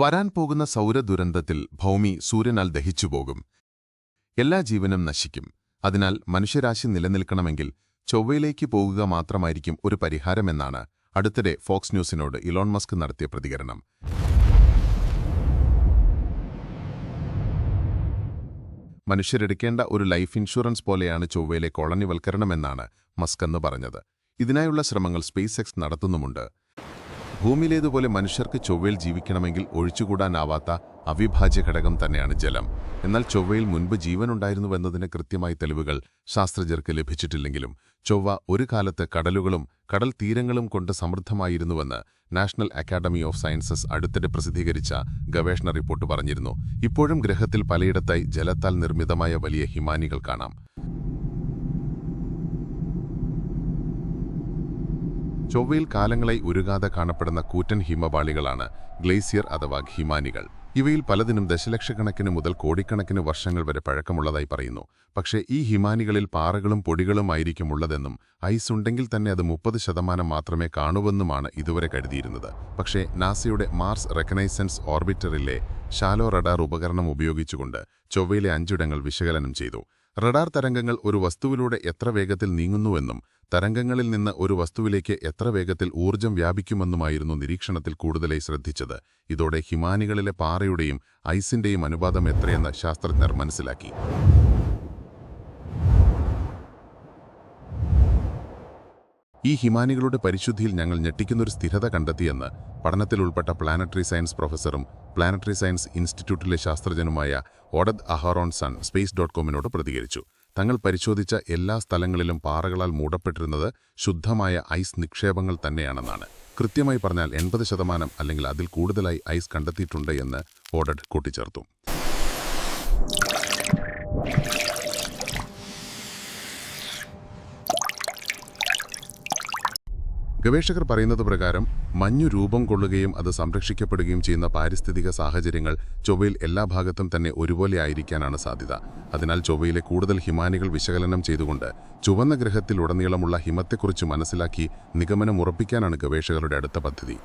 വരാൻ പോകുന്ന സൗരദുരന്തത്തിൽ ഭൗമി സൂര്യനാൽ ദഹിച്ചുപോകും. എല്ലാ ജീവനും നശിക്കും. അതിനാൽ മനുഷ്യരാശി നിലനിൽക്കണമെങ്കിൽ ചൊവ്വയിലേക്ക് പോകുക മാത്രമായിരിക്കും ഒരു പരിഹാരമെന്നാണ് അടുത്തിടെ ഫോക്സ് ന്യൂസിനോട് ഇലോൺ മസ്ക് നടത്തിയ പ്രതികരണം. മനുഷ്യരെടുക്കേണ്ട ഒരു ലൈഫ് ഇൻഷുറൻസ് പോലെയാണ് ചൊവ്വയിലെ കോളനിവൽക്കരണമെന്നാണ് മസ്ക് എന്ന് പറഞ്ഞത്. ഇതിനായുള്ള ശ്രമങ്ങൾ സ്പേസ് എക്സ് നടത്തുന്നുമുണ്ട്. ഭൂമിയിലേതുപോലെ മനുഷ്യർക്ക് ചൊവ്വയിൽ ജീവിക്കണമെങ്കിൽ ഒഴിച്ചുകൂടാനാവാത്ത അവിഭാജ്യ ഘടകം തന്നെയാണ് ജലം. എന്നാൽ ചൊവ്വയിൽ മുൻപ് ജീവനുണ്ടായിരുന്നുവെന്നതിന് കൃത്യമായ തെളിവുകൾ ശാസ്ത്രജ്ഞർക്ക് ലഭിച്ചിട്ടില്ലെങ്കിലും ചൊവ്വ ഒരു കാലത്ത് കടലുകളും കടൽ തീരങ്ങളും കൊണ്ട് സമൃദ്ധമായിരുന്നുവെന്ന് നാഷണൽ അക്കാദമി ഓഫ് സയൻസസ് അടുത്തിടെ പ്രസിദ്ധീകരിച്ച ഗവേഷണ റിപ്പോർട്ട് പറഞ്ഞിരുന്നു. ഇപ്പോഴും ഗ്രഹത്തിൽ പലയിടത്തായി ജലത്താൽ നിർമ്മിതമായ വലിയ ഹിമാനികൾ കാണാം. ചൊവ്വയിൽ കാലങ്ങളായി ഉരുകാതെ കാണപ്പെടുന്ന കൂറ്റൻ ഹിമപാളികളാണ് ഗ്ലേസിയർ അഥവാ ഹിമാനികൾ. ഇവയിൽ പലതിനും ദശലക്ഷക്കണക്കിന് മുതൽ കോടിക്കണക്കിന് വർഷങ്ങൾ വരെ പഴക്കമുള്ളതായി പറയുന്നു. പക്ഷേ ഈ ഹിമാനികളിൽ പാറകളും പൊടികളുമായിരിക്കും ഉള്ളതെന്നും ഐസ് ഉണ്ടെങ്കിൽ തന്നെ അത് മുപ്പത് ശതമാനം മാത്രമേ കാണുവെന്നുമാണ് ഇതുവരെ കരുതിയിരുന്നത്. പക്ഷേ നാസയുടെ മാർസ് റെക്കനൈസൻസ് ഓർബിറ്ററിലെ ഷാലോ റഡാർ ഉപകരണം ഉപയോഗിച്ചുകൊണ്ട് ചൊവ്വയിലെ അഞ്ചിടങ്ങൾ വിശകലനം ചെയ്തു. റഡാർ തരംഗങ്ങൾ ഒരു വസ്തുവിലൂടെ എത്ര വേഗത്തിൽ നീങ്ങുന്നുവെന്നും തരംഗങ്ങളിൽ നിന്ന് ഒരു വസ്തുവിലേക്ക് എത്ര വേഗത്തിൽ ഊർജം വ്യാപിക്കുമെന്നുമായിരുന്നു നിരീക്ഷണത്തിൽ കൂടുതലായി ശ്രദ്ധിച്ചത്. ഇതോടെ ഹിമാനികളിലെ പാറയുടെയും ഐസിന്റെയും അനുപാതം എത്രയെന്ന് ശാസ്ത്രജ്ഞർ മനസ്സിലാക്കി. ഈ ഹിമാനികളുടെ പരിശുദ്ധിയിൽ ഞങ്ങൾ ഞെട്ടിക്കുന്നൊരു സ്ഥിരത കണ്ടെത്തിയെന്ന് പഠനത്തിൽ ഉൾപ്പെട്ട പ്ലാനറ്ററി സയൻസ് പ്രൊഫസറും പ്ലാനറ്ററി സയൻസ് ഇൻസ്റ്റിറ്റ്യൂട്ടിലെ ശാസ്ത്രജ്ഞനുമായ Oded Aharonson space dot കോമിനോട് പ്രതികരിച്ചു. തങ്ങൾ പരിശോധിച്ച എല്ലാ സ്ഥലങ്ങളിലും പാറകളാൽ മൂടപ്പെട്ടിരുന്നത് ശുദ്ധമായ ഐസ് നിക്ഷേപങ്ങൾ തന്നെയാണെന്നാണ്. കൃത്യമായി പറഞ്ഞാൽ എൺപത് ശതമാനം അല്ലെങ്കിൽ അതിൽ കൂടുതലായി ഐസ് കണ്ടെത്തിയിട്ടുണ്ട് എന്ന് ഓഡഡ് കൂട്ടിച്ചേർത്തു. ഗവേഷകർ പറയുന്നത് പ്രകാരം മഞ്ഞു രൂപം കൊള്ളുകയും അത് സംരക്ഷിക്കപ്പെടുകയും ചെയ്യുന്ന പാരിസ്ഥിതിക സാഹചര്യങ്ങൾ ചൊവ്വയിൽ എല്ലാ ഭാഗത്തും തന്നെ ഒരുപോലെ ആയിരിക്കാനാണ് സാധ്യത. അതിനാൽ ചൊവ്വയിലെ കൂടുതൽ ഹിമാനികൾ വിശകലനം ചെയ്തുകൊണ്ട് ചുവന്ന ഗ്രഹത്തിലുടനീളമുള്ള ഹിമത്തെക്കുറിച്ച് മനസ്സിലാക്കി നിഗമനം ഉറപ്പിക്കാനാണ് ഗവേഷകരുടെ അടുത്ത പദ്ധതി.